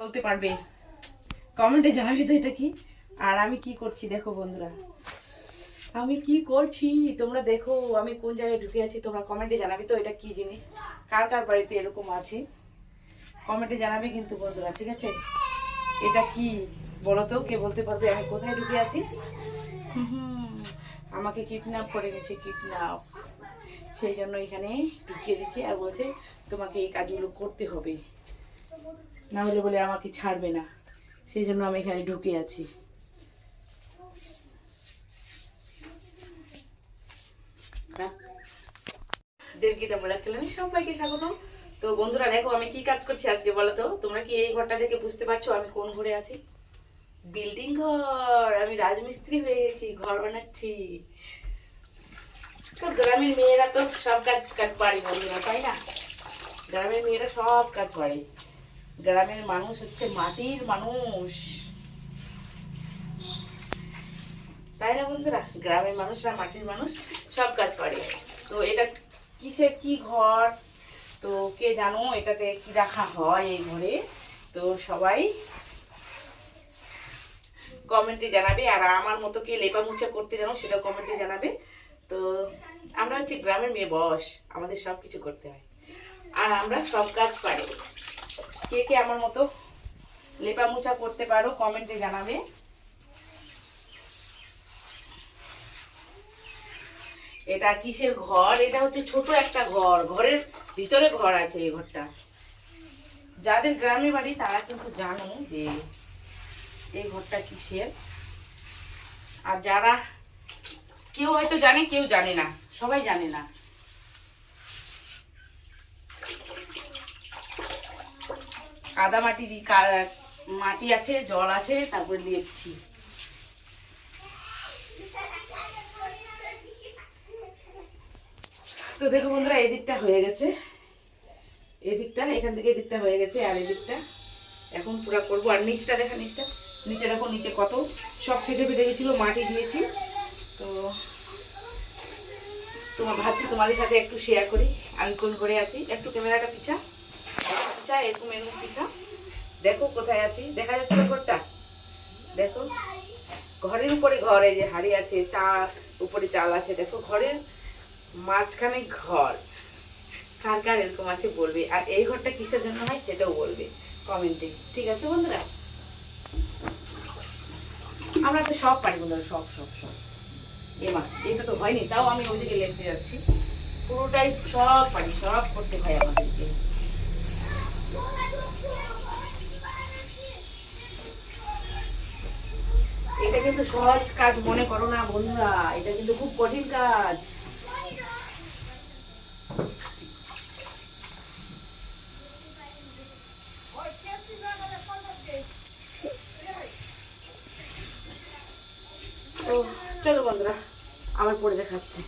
বলতে পারবে। কমেন্টে জানাবি তো এটা কি? আর আমি কি করছি দেখো বন্ধুরা। আমি কি করছি? তোমরা দেখো আমি কোন জায়গায় ঢুকে আছি, তোমরা কমেন্টে জানাবি তো এটা কি জিনিস। কার কার বাড়িতে এরকম আছে? কমেন্টে জানাবে কিন্তু বন্ধুরা, ঠিক আছে? এটা কি? বলো তো, কে বলতে পারবে? আমি কোথায় ঢুকে আছি? আমাকে কিডন্যাপ করে নিয়েছে কিডন্যাপ সেই জন্য এখানে ঢুকিয়ে দিচ্ছে আর বলছে, তোমাকে এই কাজগুলো করতে হবে। না হলে বলে আমাকে ছাড়বে না। সেই জন্য আমি এখানে ঢুকে আছি। দেবগীতা বলা খেলেন সবাইকে স্বাগত তো বন্ধুরা, দেখো আমি কি কাজ করছি আজকে বলো তোমরা কি এই ঘরটা দেখে বুঝতে পারছ আমি কোন ঘরে আছি? বিল্ডিং ঘর। আমি রাজমিস্ত্রি হয়ে ঘর বানাচ্ছি। তো গ্রামের মেয়েরা তো সব কাজ কাজ পারে বন্ধুরা, তাই না? গ্রামের মেয়েরা সব কাজ পারে। গ্রামের মানুষ হচ্ছে মাটির মানুষ। তাই না বন্ধুরা? গ্রামের মানুষরা মাটির মানুষ, সব কাজ করে। তো এটা কিসের কি ঘর? তো কে জানো এটাতে কি রাখা হয় এই ঘরে? তো সবাই কমেন্টে জানাবে, আর আমার মতো কে লেপা মুছা করতে জানো সেটা কমেন্টে জানাবে। তো আমরা হচ্ছে গ্রামের মেয়ে বস, আমাদের সব কিছু করতে হয়। আর আমরা সব কাজ পারি। কে কে আমার মতো লেপা মুছা করতে পারো কমেন্টে জানাবে। এটা কিসের ঘর? এটা হচ্ছে ছোট একটা ঘর। ঘরের ভিতরে ঘর আছে এই ঘরটা। যাদের গ্রামে বাড়ি, তারা কিন্তু জানো যে এই ঘরটা কিসের। আর যারা, কেউ হয়তো জানে, কেউ জানে না। সবাই জানে না। কাদা মাটি দি- কা- মাটি আছে, জল আছে, তারপরে লেপছি। তো দেখো বন্ধুরা এই দিকটা হয়ে গেছে। এদিকটা, এখান থেকে এদিকটা হয়ে গেছে আর এদিকটা। এখন পুরো করব। আর নিচটা দেখা, নিচটা। নিচে দেখো, নিচে কত। সব ফেটে ফেটে গেছিল, মাটি দিয়েছি। তো তোমার ভাবছি তোমাদের সাথে একটু শেয়ার করি। আমি কোন করে আছি? একটু ক্যামেরাটা পিছা। পিছা এরকম এরকম পিছা দেখো কোথায় আছি। দেখা যাচ্ছে ঘরটা দেখো, ঘরের উপরে ঘর যে হাড়ি আছে, চা, উপরে চাল আছে, দেখো ঘরের মাঝখানে ঘর। কার কার এরকম আছে বলবে? আর এই ঘরটা কিসের জন্য হয় সেটাও বলবে কমেন্টে। ঠিক আছে বন্ধুরা? আমরা তো সব পারি বন্ধুরা, সব সব সব। এমা এটা তো হয়নি, তাও আমি ওইদিকে লেখতে যাচ্ছি। পুরোটাই সব পারি, সব করতে হয় আমাদেরকে কিন্তু সহজ কাজ মনে করো না বন্ধুরা, এটা কিন্তু খুব কঠিন কাজ। চলো বন্ধুরা আমার পরে দেখাচ্ছে।